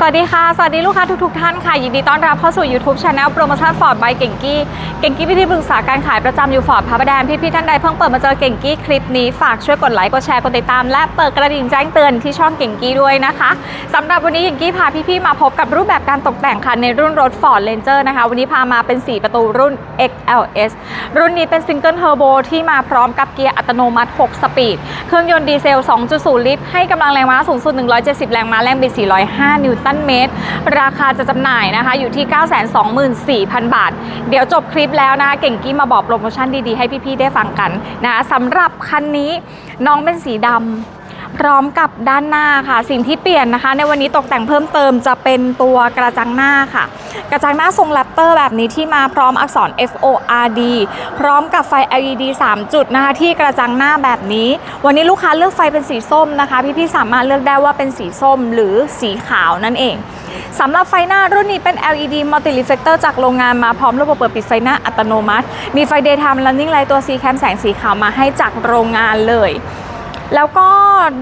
สวัสดีค่ะ สวัสดีลูกค้าทุกๆท่านค่ะ ยินดีต้อนรับเข้าสู่ YouTube Channel โปรโมชั่นฟอร์ดบายเก่งกี้เก่งกี้พิธีปรึกษาการขายประจำอยู่ฟอร์ดพระประแดงพี่ๆท่านใดเพิ่งเปิดมาเจอเก่งกี้คลิปนี้ฝากช่วยกดไลค์กดแชร์กดติดตาม และเปิดกระดิ่งแจ้งเตือนที่ช่องเก่งกี้ด้วยนะคะสำหรับวันนี้เก่งกี้พาพี่ๆมาพบกับรูปแบบการตกแต่งค่ะในรุ่นรถ Ford Ranger นะคะ วันนี้พามาเป็น 4 ประตูรุ่น XLS รุ่นนี้เป็นซิงเกิลเทอร์โบที่มาพร้อมกับเกียร์อัตโนมัติ 6 สปีดเครื่องยนต์ดีเซล 2.0 ลิตรให้กำลังแรงม้าสูงสุด 170 แรงม้าแรงบิด405 นิวตันเมตร ราคาจะจำหน่ายนะคะ อยู่ที่ 924,000 บาท เดี๋ยวจบคลิปแล้วนะคะ เก่งกี้มาบอกโปรโมชั่นดีๆ ให้พี่ๆ ได้ฟังกันนะสำหรับคันนี้น้องเป็นสีดำ พร้อมกับด้านหน้าค่ะ สิ่งที่เปลี่ยนนะคะ ในวันนี้ตกแต่งเพิ่มเติมจะเป็นตัวกระจังหน้าค่ะ กระจังหน้าทรงแรปเตอร์แบบนี้ที่มาพร้อมอักษร F O R D พร้อมกับไฟ LED 3 จุดนะคะ ที่กระจังหน้าแบบนี้ วันนี้ลูกค้าเลือกไฟเป็นสีส้มนะคะ พี่ๆสามารถเลือกได้ว่าเป็นสีส้มหรือสีขาวนั่นเองสำหรับไฟหน้ารุ่นนี้เป็น LED Multi Reflector จากโรงงานมาพร้อมระบบเปิดปิดไฟหน้าอัตโนมัติ มีไฟ Daytime Running Light ตัว C Cam แสงสีขาวมาให้จากโรงงานเลย แล้วก็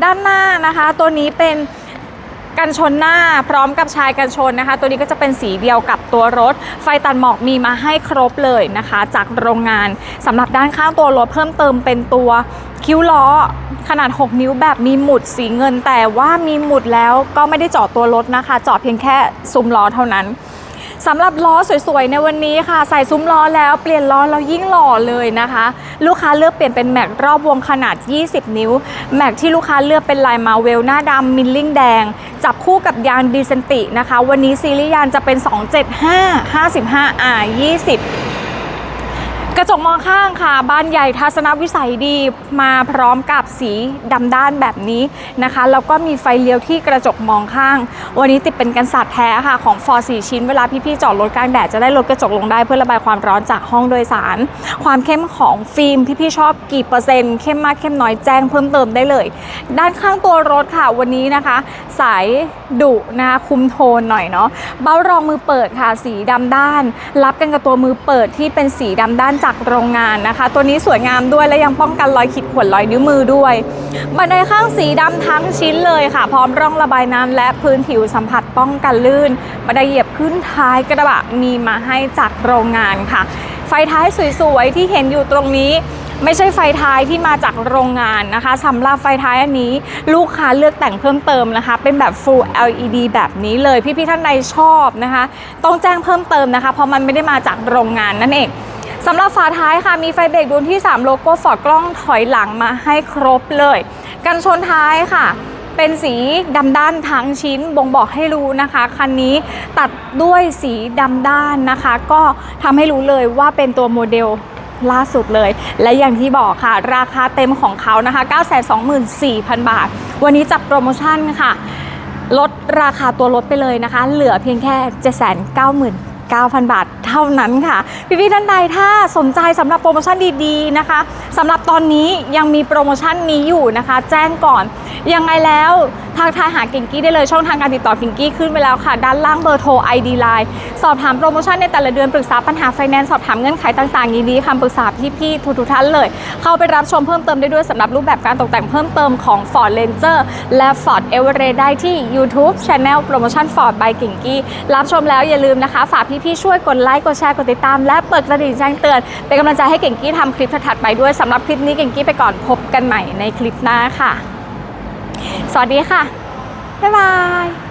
ด้านหน้านะคะ ตัวนี้เป็นกันชนหน้าพร้อมกับชายกันชนนะคะ ตัวนี้ก็จะเป็นสีเดียวกับตัวรถ ไฟตัดหมอกมีมาให้ครบเลยนะคะ จากโรงงานสำหรับด้านข้างตัวรถเพิ่มเติมเป็นตัวคิ้วล้อขนาด 6 นิ้วแบบมีหมุดสีเงิน แต่ว่ามีหมุดแล้วก็ไม่ได้เจาะตัวรถนะคะเจาะเพียงแค่ซุ้มล้อเท่านั้น สำหรับล้อสวยๆ ในวันนี้ค่ะ ใส่ซุ้มล้อแล้วเปลี่ยนล้อเรายิ่งหล่อเลยนะคะ ลูกค้าเลือกเปลี่ยนเป็นแม็กรอบวงขนาด 20 นิ้ว แม็กที่ลูกค้าเลือกเป็นลายมาเวลหน้าดำมิลลิ่งแดง จับคู่กับยางดีเซนตินะคะ วันนี้ซีรีส์ยานจะเป็น 275 55 R 20 กระจกมองข้างค่ะ บ้านใหญ่ทัศนวิสัยดีมาพร้อมกับสีดำด้านแบบนี้นะคะ แล้วก็มีไฟเลี้ยวที่กระจกมองข้าง วันนี้ติดเป็นกันศาสตร์แท้ค่ะ ของฟอร์4ชิ้น เวลาพี่ๆจอดรถกลางแดดจะได้ลดกระจกลงได้เพื่อระบายความร้อนจากห้องโดยสาร ความเข้มของฟิล์มพี่ๆชอบกี่เปอร์เซ็นต์เข้มมากเข้มน้อยแจ้งเพิ่มเติมได้เลย ด้านข้างตัวรถค่ะวันนี้นะคะ สายดุนะคะคุมโทนหน่อยเนาะเบ้ารองมือเปิดค่ะ สีดำด้าน รับกันกับตัวมือเปิดที่เป็นสีดำด้านจากโรงงานนะคะ ตัวนี้สวยงามด้วยและยังป้องกันรอยขีดข่วนรอยนิ้วมือด้วย บันไดข้างสีดำทั้งชิ้นเลยค่ะ พร้อมร่องระบายน้ำและพื้นผิวสัมผัสป้องกันลื่น บันไดเหยียบขึ้นท้ายกระบะมีมาให้จากโรงงานค่ะ ไฟท้ายสวยๆที่เห็นอยู่ตรงนี้ไม่ใช่ไฟท้ายที่มาจากโรงงานนะคะสำหรับไฟท้ายอันนี้ ลูกค้าเลือกแต่งเพิ่มเติมนะคะ เป็นแบบ full LED แบบนี้เลย พี่ๆท่านใดชอบนะคะ ต้องแจ้งเพิ่มเติมนะคะ เพราะมันไม่ได้มาจากโรงงานนั่นเอง สำหรับฝาท้ายค่ะมีไฟเบรกดวงที่ 3 โลโก้ฟอร์ดกล้องถอยหลังมาให้ครบเลย กันชนท้ายค่ะ เป็นสีดำด้านทั้งชิ้นบ่งบอกให้รู้นะคะ คันนี้ตัดด้วยสีดำด้านนะคะ ก็ทำให้รู้เลยว่าเป็นตัวโมเดลล่าสุดเลย และอย่างที่บอกค่ะ ราคาเต็มของเขานะคะ 924,000 บาท วันนี้จับโปรโมชั่นค่ะ ลดราคาตัวรถไปเลยนะคะ เหลือเพียงแค่ 799,000 บาท เท่านั้นค่ะ พี่ๆท่านใดถ้าสนใจสำหรับโปรโมชั่นดีๆนะคะสำหรับตอนนี้ยังมีโปรโมชั่นนี้อยู่นะคะ แจ้งก่อน ยังไงแล้วทางทายหากิงกี้ได้เลยช่องทางการติดต่อกิงกี้ขึ้นไปแล้วค่ะ ด้านล่างเบอร์โทร ID Line สอบถามโปรโมชั่นในแต่ละเดือนปรึกษาปัญหาไฟแนนซ์สอบถามเงื่อนไขต่างๆยินดีคำปรึกษาพี่ๆทุกๆท่านเลย เข้าไปรับชมเพิ่มเติมได้ด้วยสำหรับรูปแบบการตกแต่งเพิ่มเติมของ Ford Ranger และ Ford Everest ได้ที่ YouTube Channel โปรโมชั่น Ford by กิงกี้รับชมแล้วอย่าลืมนะคะฝากพี่ๆช่วยกดไลค์กดแชร์กดติดตาม และเปิดกระดิ่งแจ้งเตือน เป็นกำลังใจให้เก่งกี้ทำคลิปถัดๆไปด้วยสำหรับคลิปนี้เก่งกี้ไปก่อนพบกันใหม่ในคลิปหน้าค่ะ สวัสดีค่ะบ๊ายบาย